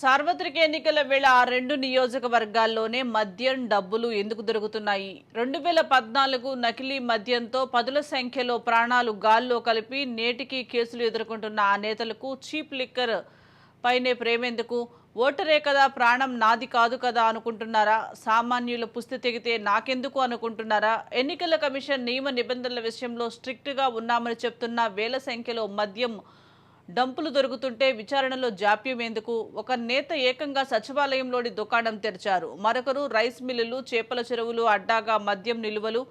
సార్వత్రిక ఎన్నికల వేళ ఆ రెండు నియోజకవర్గాల్లోనే మద్యం డబ్బులు ఎందుకు దొరుకుతున్నాయి? రెండు వేల పద్నాలుగు నకిలీ మద్యంతో పదుల సంఖ్యలో ప్రాణాలు గాల్లో కలిపి నేటికి కేసులు ఎదుర్కొంటున్న ఆ నేతలకు చీప్ లిక్కర్ పైనే ప్రేమెందుకు? ఓటరే కదా ప్రాణం నాది కాదు కదా అనుకుంటున్నారా? సామాన్యుల పుస్తి తెగితే నాకెందుకు అనుకుంటున్నారా? ఎన్నికల కమిషన్ నియమ నిబంధనల విషయంలో స్ట్రిక్ట్గా ఉన్నామని చెప్తున్న వేల సంఖ్యలో మద్యం డంపులు దొరుకుతుంటే విచారణలో జాప్యం ఎందుకు ఒక నేత ఏకంగా సచివాలయంలోని దుకాణం తెరిచారు. మరొకరు రైస్ మిల్లులు చేపల చెరువులు అడ్డాగా మద్యం నిలువలు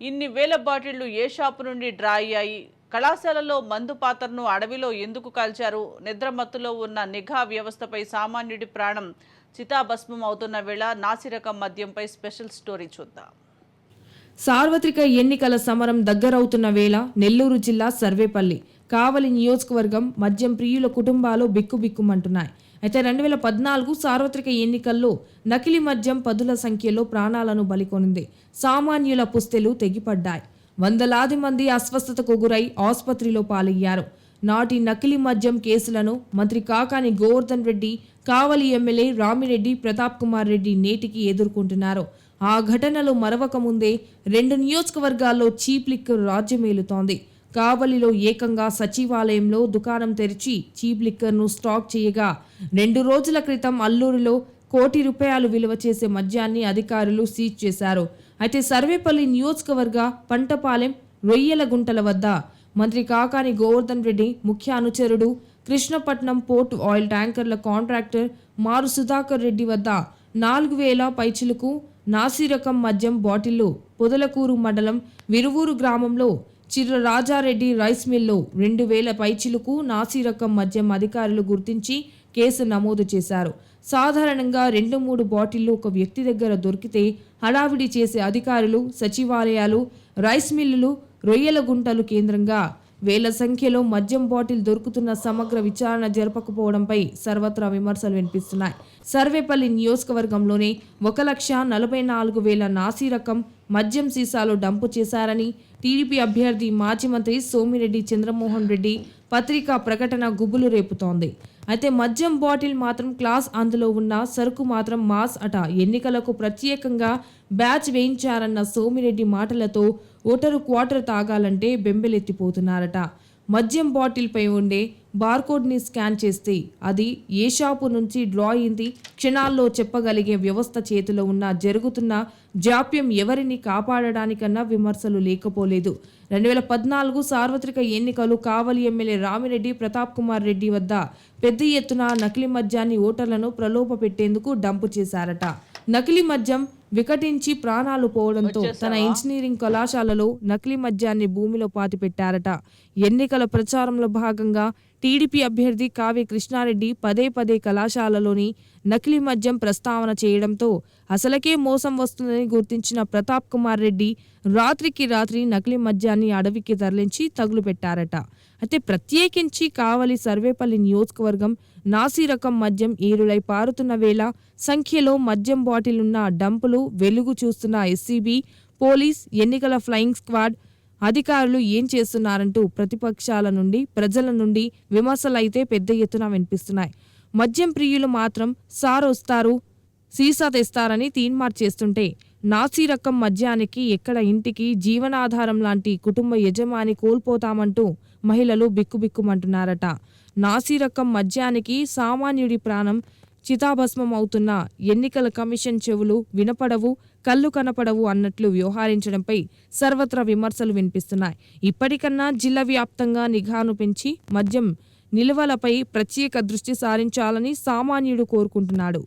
ఇన్ని వేల బాటిళ్ళు ఏ షాపు నుండి డ్రా అయ్యాయి? కళాశాలలో మందు పాత్రను అడవిలో ఎందుకు కాల్చారు? నిద్రమత్తులో ఉన్న నిఘా వ్యవస్థపై సామాన్యుడి ప్రాణం చితాభస్మం అవుతున్న వేళ నాసిరకం మద్యంపై స్పెషల్ స్టోరీ చూద్దాం. సార్వత్రిక ఎన్నికల సమరం దగ్గరవుతున్న వేళ నెల్లూరు జిల్లా సర్వేపల్లి కావలి నియోజకవర్గం మద్యం ప్రియుల కుటుంబాలు బిక్కుబిక్కుమంటున్నాయి. అయితే రెండు వేల పద్నాలుగు సార్వత్రిక ఎన్నికల్లో నకిలీ మద్యం పదుల సంఖ్యలో ప్రాణాలను బలికొనింది. సామాన్యుల పుస్తెలు తెగిపడ్డాయి. వందలాది మంది అస్వస్థతకు గురై ఆసుపత్రిలో పాలయ్యారు. నాటి నకిలీ మద్యం కేసులను మంత్రి కాకాని గోవర్ధన్ రెడ్డి కావలి ఎమ్మెల్యే రామిరెడ్డి ప్రతాప్ కుమార్ రెడ్డి నేటికి ఎదుర్కొంటున్నారు. ఆ ఘటనలు మరవక ముందే రెండు నియోజకవర్గాల్లో చీప్ లిక్కర్ రాజ్యమేలుతోంది. కావలిలో ఏకంగా సచివాలయంలో దుకాణం తెరిచి చీప్ లిక్కర్ను స్టాక్ చేయగా రెండు రోజుల క్రితం అల్లూరులో కోటి రూపాయలు విలువ చేసే మద్యాన్ని అధికారులు సీజ్ చేశారు. అయితే సర్వేపల్లి నియోజకవర్గ పంటపాలెం రొయ్యల గుంటల వద్ద మంత్రి కాకాని గోవర్ధన్ రెడ్డి ముఖ్య అనుచరుడు కృష్ణపట్నం పోర్ట్ ఆయిల్ ట్యాంకర్ల కాంట్రాక్టర్ మారు సుధాకర్ రెడ్డి వద్ద నాలుగు వేల పైచిలకు నాసిరకం మద్యం బాటిల్లు పొదలకూరు మండలం విరువూరు గ్రామంలో చిర్ర రాజారెడ్డి రైస్ మిల్లో రెండు వేల పైచిలకు నాసిరకం మద్యం అధికారులు గుర్తించి కేసు నమోదు చేశారు. సాధారణంగా రెండు మూడు బాటిళ్ళు ఒక వ్యక్తి దగ్గర దొరికితే హడావిడి చేసే అధికారులు సచివాలయాలు రైస్ మిల్లులు రొయ్యల గుంటలు కేంద్రంగా. వేల సంఖ్యలో మద్యం బాటిల్ దొరుకుతున్న సమగ్ర విచారణ జరపకపోవడంపై సర్వత్రా విమర్శలు వినిపిస్తున్నాయి. సర్వేపల్లి నియోజకవర్గంలోనే ఒక లక్ష నలభై నాలుగు వేల నాసీ రకం మద్యం సీసాలు డంపు చేశారని టీడీపీ అభ్యర్థి మాజీ మంత్రి సోమిరెడ్డి చంద్రమోహన్ రెడ్డి పత్రికా ప్రకటన గుబులు రేపుతోంది. అయితే మద్యం బాటిల్ మాత్రం క్లాస్ అందులో ఉన్న సరుకు మాత్రం మాస్ అట. ఎన్నికలకు ప్రత్యేకంగా బ్యాచ్ వేయించారన్న సోమిరెడ్డి మాటలతో ఓటరు క్వార్టర్ తాగాలంటే బెంబెలెత్తిపోతున్నారట. మద్యం బాటిల్పై ఉండే బార్కోడ్ని స్కాన్ చేస్తే అది ఏ షాపు నుంచి డ్రా అయింది. క్షణాల్లో చెప్పగలిగే వ్యవస్థ చేతిలో ఉన్న జరుగుతున్న జాప్యం ఎవరిని కాపాడడానికన్నా విమర్శలు లేకపోలేదు. రెండు వేల పద్నాలుగు సార్వత్రిక ఎన్నికలు కావలి ఎమ్మెల్యే రామిరెడ్డి ప్రతాప్ కుమార్ రెడ్డి వద్ద పెద్ద ఎత్తున నకిలీ మద్యాన్ని ఓటర్లను ప్రలోభ పెట్టేందుకు డంపు చేశారట. నకిలీ మద్యం వికటించి ప్రాణాలు పోవడంతో తన ఇంజనీరింగ్ కళాశాలలో నకిలీ మద్యాన్ని భూమిలో పాతిపెట్టారట. ఎన్నికల ప్రచారంలో భాగంగా టీడీపీ అభ్యర్థి కావ్య కృష్ణారెడ్డి పదే పదే కళాశాలలోని నకిలీ మద్యం ప్రస్తావన చేయడంతో అసలకే మోసం వస్తుందని గుర్తించిన ప్రతాప్ కుమార్ రెడ్డి రాత్రికి రాత్రి నకిలీ మద్యాన్ని అడవికి తరలించి తగులు పెట్టారట అయితే ప్రత్యేకించి కావలి సర్వేపల్లి నియోజకవర్గం నాసిరకం మద్యం ఏరులై పారుతున్న వేళ సంఖ్యలో మద్యం బాటిల్ ఉన్న డంపులు వెలుగు చూస్తున్న ఎస్సీబీ పోలీస్ ఎన్నికల ఫ్లయింగ్ స్క్వాడ్ అధికారులు ఏం చేస్తున్నారంటూ ప్రతిపక్షాల నుండి ప్రజల నుండి విమర్శలైతే పెద్ద ఎత్తున వినిపిస్తున్నాయి. మద్యం ప్రియులు మాత్రం సార్ వస్తారు సీసా తెస్తారని తీన్మార్ చేస్తుంటే నాసీ రకం మద్యానికి ఎక్కడ ఇంటికి జీవనాధారం లాంటి కుటుంబ యజమాని కోల్పోతామంటూ మహిళలు బిక్కుబిక్కుమంటున్నారట. నాసిరకం మద్యానికి సామాన్యుడి ప్రాణం చితాభస్మం అవుతున్న ఎన్నికల కమిషన్ చెవులు వినపడవు కళ్ళు కనపడవు అన్నట్లు వ్యవహరించడంపై సర్వత్రా విమర్శలు వినిపిస్తున్నాయి. ఇప్పటికన్నా జిల్లా వ్యాప్తంగా నిఘాను పెంచి మద్యం నిల్వలపై ప్రత్యేక దృష్టి సారించాలని సామాన్యుడు కోరుకుంటున్నాడు.